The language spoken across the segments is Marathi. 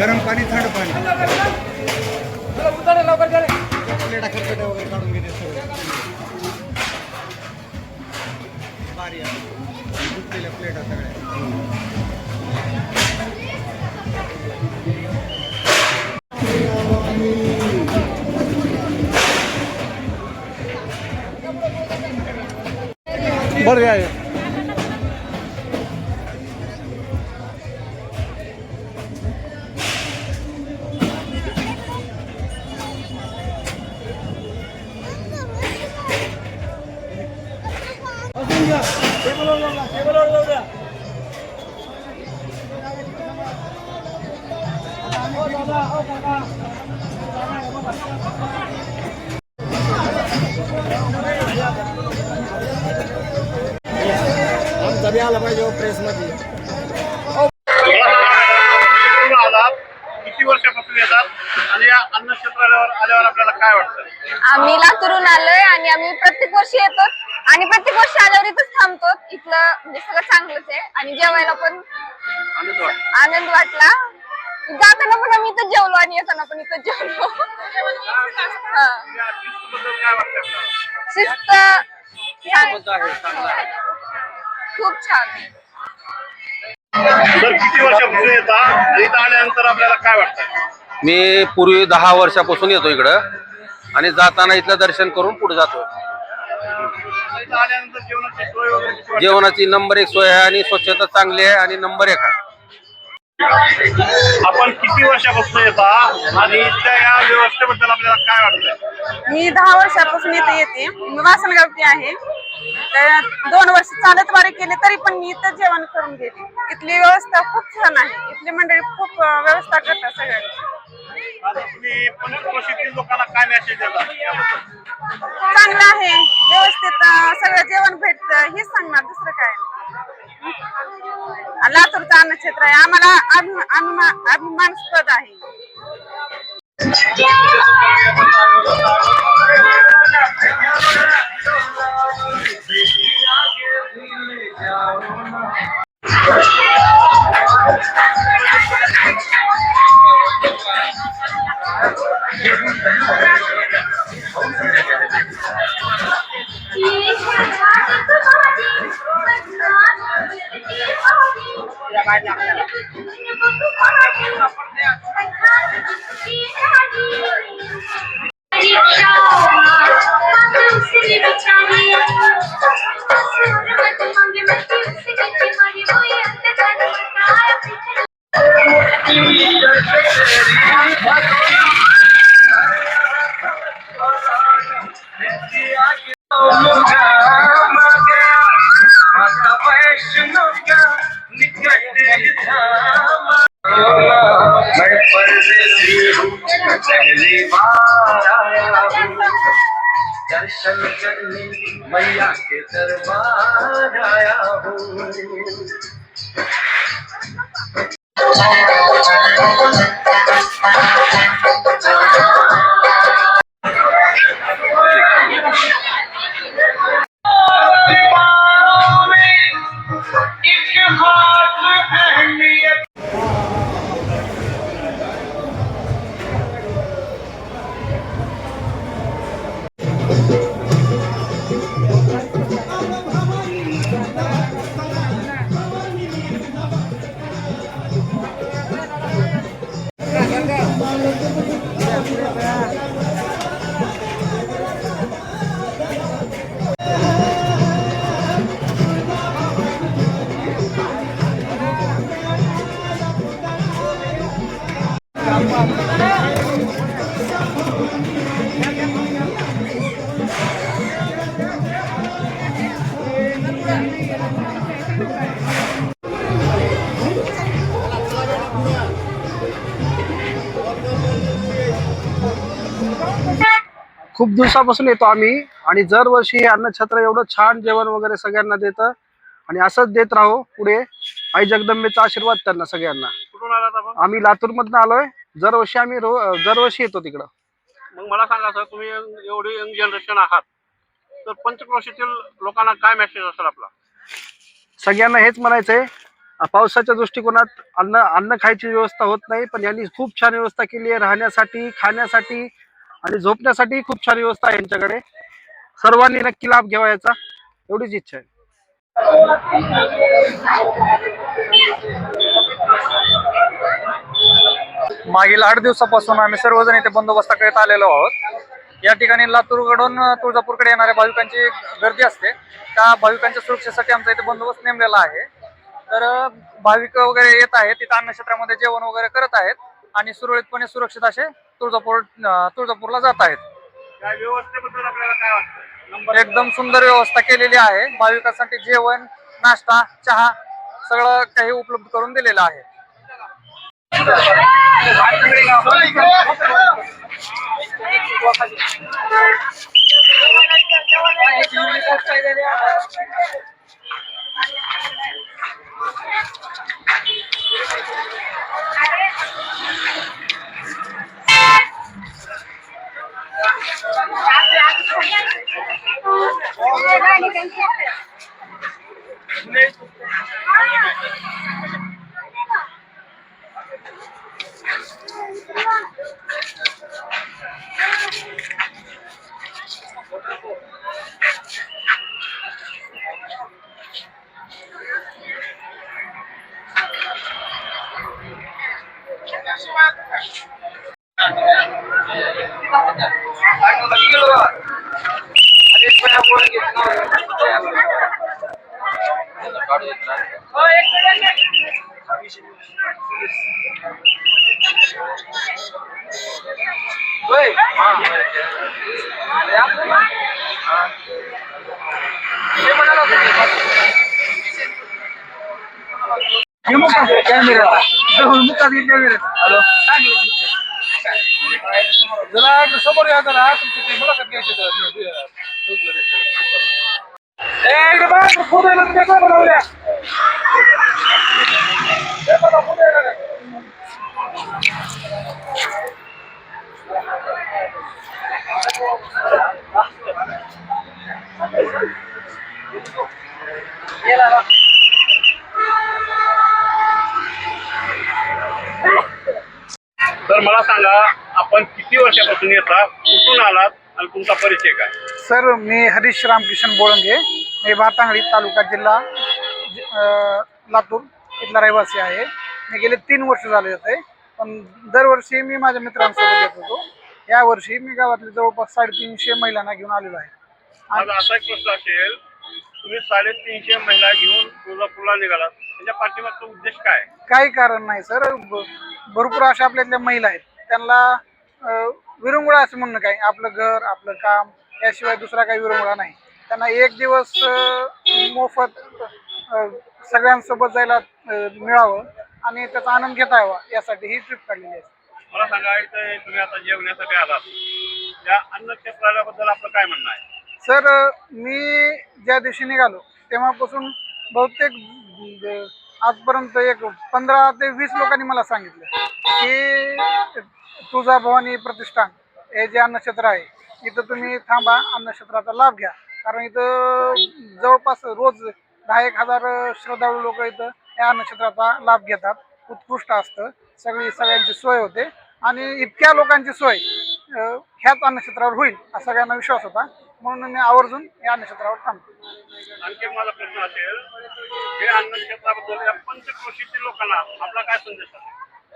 गरम पाणी थंड पाणी. प्लेटा खरकट्या वगैरे काढून घेते सगळं. बारी फुटलेल्या प्लेटा सगळ्या. बढ़ है आला पाहिजे प्रेसमध्ये कुठून आलात किती वर्षापासून येतात? आणि या अन्न क्षेत्रावर आल्यावर आपल्याला काय वाटतं? आम्ही लातूरून आलोय आणि आम्ही प्रत्येक वर्षी येतो. आणि प्रत्येक वर्षी आल्यावर इथंच थांबतो. इथलं म्हणजे सगळं चांगलंच आहे. आणि जेवायला पण आनंद वाटला. जाताना पण आम्ही इथं जेवलो आणि येताना पण इथं जेवलो. हा. या शिस्तबद्दल काय वाटतं आपल्याला? शिस्त. खूप छान. तर किती वर्षापासून येतात आणि इथं आल्यानंतर आपल्याला काय वाटतं? मी पूर्वी दहा वर्षापासून येतो इकडं. आणि जाताना इथलं दर्शन करून पुढे जातो. इथं आल्यानंतर जेवणाची सोय वगैरे कशी वाटते? जेवणाची नंबर एक सोय आहे आणि स्वच्छता चांगली आहे आणि नंबर एक आहे. आपण किती वर्षापासून येतात आणि इथल्या या व्यवस्थेबद्दल आपल्याला काय वाटतंय? मी दहा वर्षापासून इथे येते. मी वासनगावची आहे. तर दोन वर्ष चालत वारे केले तरी पण मी इथं जेवण करून गेले इथली व्यवस्था खूप छान आहे. इथली मंडळी खूप व्यवस्था करतात सगळ्यांची पंचक्रोशीतील लोकांना काय मेसेज देतात याबद्दल? चांगलं आहे. व्यवस्थित सगळं जेवण भेटतं. हेच सांगणार दुसरं काय नाही. लातूरचं अन्नक्षेत्र आहे. आम्हाला अभि- अभिमा- अभिमानास्पद आहे. five dollars. दर्शन करने मैया के दरबार आया हूँ खूप दिवसापासून येतो आम्ही आणि दरवर्षी हे अन्नछत्र एवढं छान जेवण वगैरे सगळ्यांना देतं. आणि असंच देत राहो पुढे. आई जगदंबेचा आशीर्वाद त्यांना सगळ्यांना. आम्ही लातूर मधनं आलोय. दरवर्षी आम्ही रो दरवर्षी येतो तिकडं. मग मला सांगा सर तुम्ही एवढी यंग जनरेशन आहात तर पंचक्रोशीतील लोकांना काय मेसेज असेल आपला? सगळ्यांना हेच म्हणायचंय अ, पावसाच्या दृष्टिकोनात अन्न अन्न खायची व्यवस्था होत नाही पण यांनी खूप छान व्यवस्था केली आहे राहण्यासाठी खाण्यासाठी आणि झोपण्यासाठी खूप छान व्यवस्था आहे यांच्याकडे. सर्वांनी नक्की लाभ घ्यावा याचा. एवढीच इच्छा आहे. मागील आठ दिवसापासून आम्ही सर्वजण इथे बंदोबस्त करीत आलेलो आहोत. या ठिकाणी लातूरकडून तुळजापूरकडे येणाऱ्या भाविकांची गर्दी असते. त्या भाविकांच्या सुरक्षेसाठी आमचा इथे बंदोबस्त नेमलेला आहे. तर भाविक वगैरे येत आहेत तिथं अन्नक्षेत्रामध्ये जेवण वगैरे करत आहेत आणि सुरळीतपणे सुरक्षित असे तुळजापूर तुळजापूरला जात आहेत. एकदम सुंदर व्यवस्था केलेली आहे. भाविकांसाठी जेवण नाश्ता चहा सगळं काही उपलब्ध करून दिलेलं आहे. Thank you. समोर या जरा. तुमची ती मुलाखत घ्यायची तर मला सांगा आपण किती वर्षापासून येता कुठून आलात? आणि तुमचा परिचय काय? सर मी हरीश रामकिशन बोळंगे. मी भातांगडी तालुका जिल्हा अं, लातूर इथला रहिवासी आहे. मी गेले तीन वर्ष झाले होते पण दरवर्षी मी माझ्या मित्रांसोबत येत होतो. या वर्षी मी गावातले जवळपास साडेतीनशे महिलांना घेऊन आलेलो आहे. माझा असा एक प्रश्न असेल तुम्ही साडेतीनशे महिला घेऊन तुळजापूरला निघालात त्याच्या पाठीमागचा उद्देश काय? काही कारण नाही सर. ब- भरपूर अशा आपल्यातल्या महिला आहेत. त्यांना विरंगुळा असं म्हणणं काय? आपलं घर आपलं काम याशिवाय दुसरा काही विरंगुळा नाही. त्यांना एक दिवस अं, मोफत अं, सगळ्यांसोबत जायला अं, मिळावं आणि त्याचा आनंद घेता यावा यासाठी ही ट्रिप काढलेली आहे. मला सांगा इथं तुम्ही आता जेवण्यासाठी आलात. त्या अन्न क्षेत्राबद्दल आपलं काय म्हणणं आहे? सर मी ज्या दिवशी निघालो तेव्हापासून बहुतेक म्हणजे आजपर्यंत एक पंधरा ते वीस लोकांनी मला सांगितलं की तुळजा भवानी प्रतिष्ठान हे जे अन्नक्षेत्र आहे इथं तुम्ही थांबा अन्नक्षेत्राचा लाभ घ्या. कारण इथं जवळपास रोज दहा एक हजार श्रद्धाळू लोक इथं या अन्नक्षेत्राचा लाभ घेतात. उत्कृष्ट असतं. सगळी सगळ्यांची सोय होते. आणि इतक्या लोकांची सोय ह्याच अन्नक्षेत्रावर होईल असा सगळ्यांना विश्वास होता. म्हणून मी आवर्जून या अन्नक्षेत्रावर थांबतो. आणखी माझा प्रश्न असेल हे या पंचक्रोशीतील लोकांना आपला काय संदेश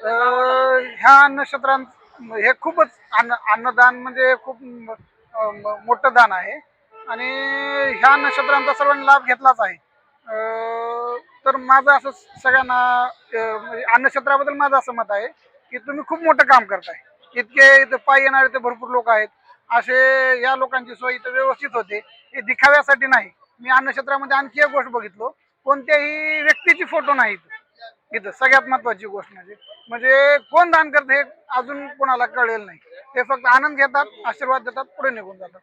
अं, ह्या अन्नक्षेत्रांत हे खूपच अन्न अन्नदान म्हणजे खूप म- अं, म- मोठं दान आहे. आणि ह्या अन्नक्षेत्रांचा सर्वांनी लाभ घेतलाच आहे. अं, तर माझं असं सगळ्यांना अं, म्हणजे अन्नक्षेत्राबद्दल माझं असं मत आहे की तुम्ही खूप मोठं काम करताय. इतके इथं पायी येणारे ते भरपूर लोक आहेत. असे या लोकांची सोय इथं व्यवस्थित होते. हे दिखाव्यासाठी नाही. मी अन्नक्षेत्रामध्ये आणखी एक गोष्ट बघितलो. कोणत्याही व्यक्तीची फोटो नाही इथं सगळ्यात महत्वाची गोष्ट म्हणजे म्हणजे कोण दान करत हे अजून कोणाला कळेल नाही. ते फक्त आनंद घेतात आशीर्वाद देतात पुढे निघून जातात.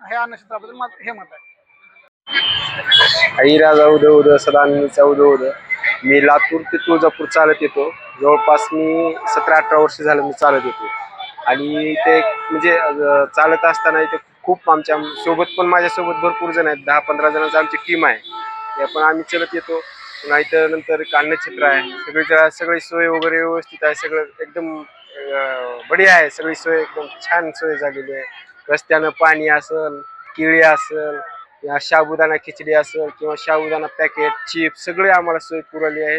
हे अन्न क्षेत्राबद्दल हे मत आहे. आई राजा उद उद सदानीचा उद उद मी लातूर ते तुळजापूर चालत येतो. जवळपास मी सतरा अठरा वर्ष झालं मी चालत येतो. आणि ते म्हणजे चालत असताना इथे खूप आमच्यासोबत पण माझ्यासोबत भरपूर जण आहेत. दहा पंधरा जणांची आमची टीम आहे. ते पण आम्ही चलत येतो. पुन्हा इथं नंतर कान्हचित्र आहे. सगळी सगळी सोय वगैरे व्यवस्थित आहे. सगळं एकदम बढिया आहे. सगळी सोय एकदम छान सोय झालेली आहे. रस्त्यानं पाणी असल केळी असल या साबुदाणा खिचडी असेल किंवा शाबुदाना पॅकेट चिप सगळे आम्हाला सोय पुरवली आहे.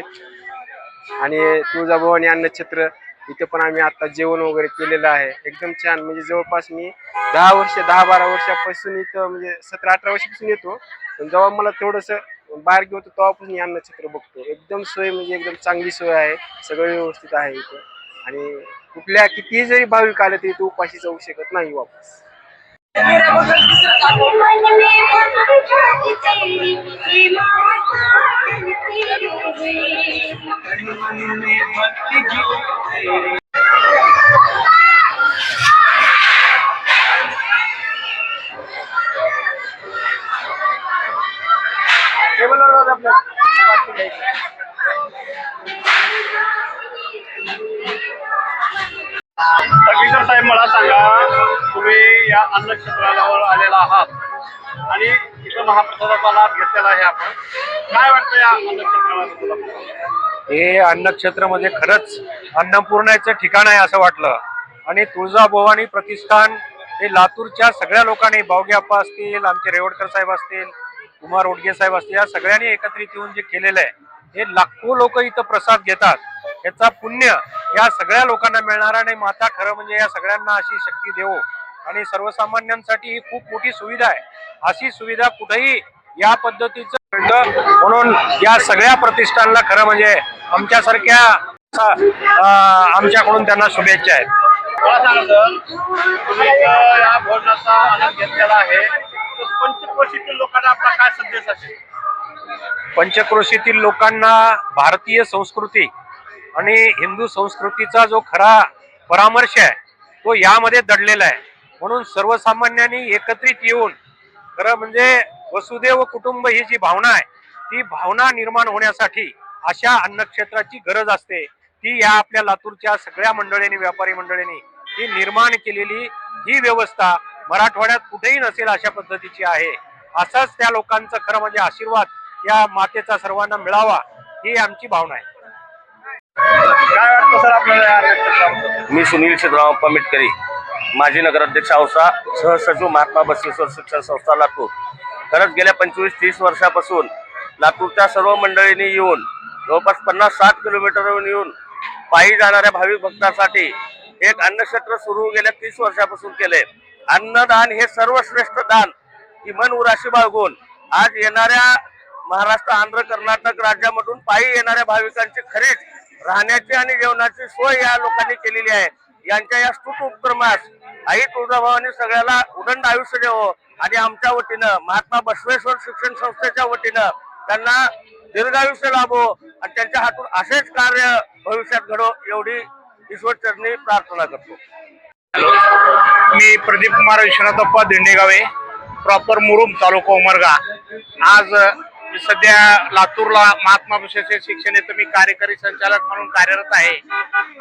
आणि तुळजाभवानी अन्नछत्र इथे पण आम्ही आता जेवण वगैरे केलेलं आहे. एकदम छान. म्हणजे जवळपास मी दहा वर्ष दहा बारा वर्षापासून इथं म्हणजे सतरा अठरा वर्षापासून येतो. पण जेव्हा मला थोडंसं बाहेर घेऊ तेव्हापासून हे अन्नछत्र बघतो एकदम सोय म्हणजे एकदम चांगली सोय आहे. सगळं व्यवस्थित आहे इथं. आणि कुठल्या कितीही जरी भाविक आले तरी इथं उपाशी जाऊ शकत नाही वापस. साहेब मला सांगा तुम्ही या अन्न क्षेत्रावर आलेला आहात आणि इथं महाप्रसादाचा लाभ घेतलेला आहे आपण. काय वाटतं या अन्न क्षेत्राला हे अन्नक्षेत्र म्हणजे खरंच अन्नपूर्णाचं ठिकाण आहे असं वाटलं. आणि तुळजाभवानी प्रतिष्ठान हे लातूरच्या सगळ्या लोकांनी बावगे असतील आमचे रेवडकर साहेब असतील कुमार ओडगे साहेब असतील या सगळ्यांनी एकत्रित येऊन जे केलेलं आहे हे लाखो लोक इथं प्रसाद घेतात. याचा पुण्य या सगळ्या लोकांना मिळणार आणि माता खरं म्हणजे या सगळ्यांना अशी शक्ती देवो. आणि सर्वसामान्यांसाठी ही खूप मोठी सुविधा आहे. अशी सुविधा कुठेही या पद्धतीचं मिळतं म्हणून या सगळ्या प्रतिष्ठानला खरं म्हणजे आमच्यासारख्या आमच्याकडून त्यांना शुभेच्छा आहेत. या भोजनाचा आनंद घेतलेला आहे. पंचक्रोशीतील लोकांना आपला काय संदेश असेल? पंचक्रोशीतील लोकांना भारतीय संस्कृती आणि हिंदू संस्कृतीचा जो खरा परामर्श आहे तो यामध्ये दडलेला आहे. म्हणून सर्वसामान्यांनी एकत्रित येऊन खरं म्हणजे वसुदेव कुटुंब ही जी भावना आहे ती भावना निर्माण होण्यासाठी अशा अन्नक्षेत्राची गरज असते. ती या आपल्या लातूरच्या सगळ्या मंडळींनी व्यापारी मंडळींनी ही निर्माण केलेली ही व्यवस्था मराठवाड्यात कुठेही नसेल अशा पद्धतीची आहे. असाच त्या लोकांचं खरं म्हणजे आशीर्वाद या मातेचा सर्वांना मिळावा ही आमची भावना आहे. काय वाटतं सर आपल्याला या अन्न क्षेत्राबद्दल मी सुनील सिद्धराम पमिटकरी माजी नगराध्यक्ष औसा सहसचिव महात्मा बसवेश्वर शिक्षण संस्था लातूर. खरंच गेल्या पंचवीस तीस वर्षापासून लातूरच्या सर्व मंडळींनी येऊन जवळपास पन्नास साठ किलोमीटरवरून येऊन पायी जाणाऱ्या भाविक भक्तांसाठी एक अन्नक्षेत्र सुरू गेल्या तीस वर्षापासून केले. अन्नदान हे सर्वश्रेष्ठ दान की मन उराशी बाळगून आज येणाऱ्या महाराष्ट्र आंध्र कर्नाटक राज्यामधून पायी येणाऱ्या भाविकांची खरीच राहण्याची आणि जेवणाची सोय या लोकांनी केलेली आहे. यांच्या या स्तुत उपक्रमास आई तुळजाभवानी सगळ्याला उदंड आयुष्य देवो आणि आमच्या वतीनं महात्मा बसवेश्वर शिक्षण संस्थेच्या वतीनं त्यांना दीर्घायुष्य लाभो आणि त्यांच्या हातून असेच कार्य भविष्यात घडो एवढी ईश्वर चरणी प्रार्थना करतो. मी प्रदीप कुमार विश्वनाथप्पा दिंडेगावे प्रॉपर मुरुम तालुका उमरगा. आज मी सध्या लातूरला महात्मा बशेश्वर शिक्षण येथे मी कार्यकारी संचालक म्हणून कार्यरत आहे.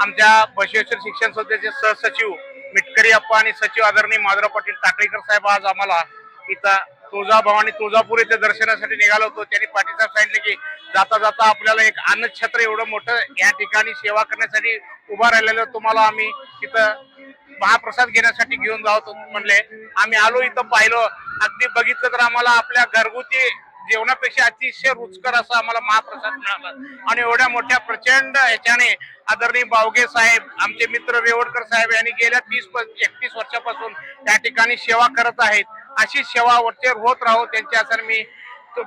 आमच्या बशेश्वर शिक्षण संस्थेचे सहसचिव मिटकरी अप्पा आणि सचिव आदरणीय माधुराव पाटील टाकळीकर साहेब आज आम्हाला इथं तुळजाभवानी तुळजापूर येथे दर्शनासाठी निघालो होतो. त्यांनी पाटीलसाहेब सांगितले की जाता जाता आपल्याला एक अन्नछत्र एवढं मोठं या ठिकाणी सेवा करण्यासाठी उभा राहिलेलं तुम्हाला आम्ही इथं महाप्रसाद घेण्यासाठी घेऊन जावं म्हणले. आम्ही आलो इथं पाहिलो. अगदी बघितलं तर आम्हाला आपल्या घरगुती जेवणापेक्षा अतिशय रुचकर असा आम्हाला महाप्रसाद मिळाला आणि एवढ्या मोठ्या प्रचंड याच्याने आदरणीय बावगे साहेब आमचे मित्र वेवडकर साहेब यांनी गेल्या तीस एकतीस वर्षापासून त्या ठिकाणी सेवा करत आहेत अशी सेवा वरचे होत राहो त्यांच्या असं मी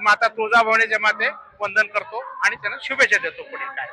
माता तुळजाभवानी जमाते वंदन करतो आणि त्यांना शुभेच्छा देतो पुढे काय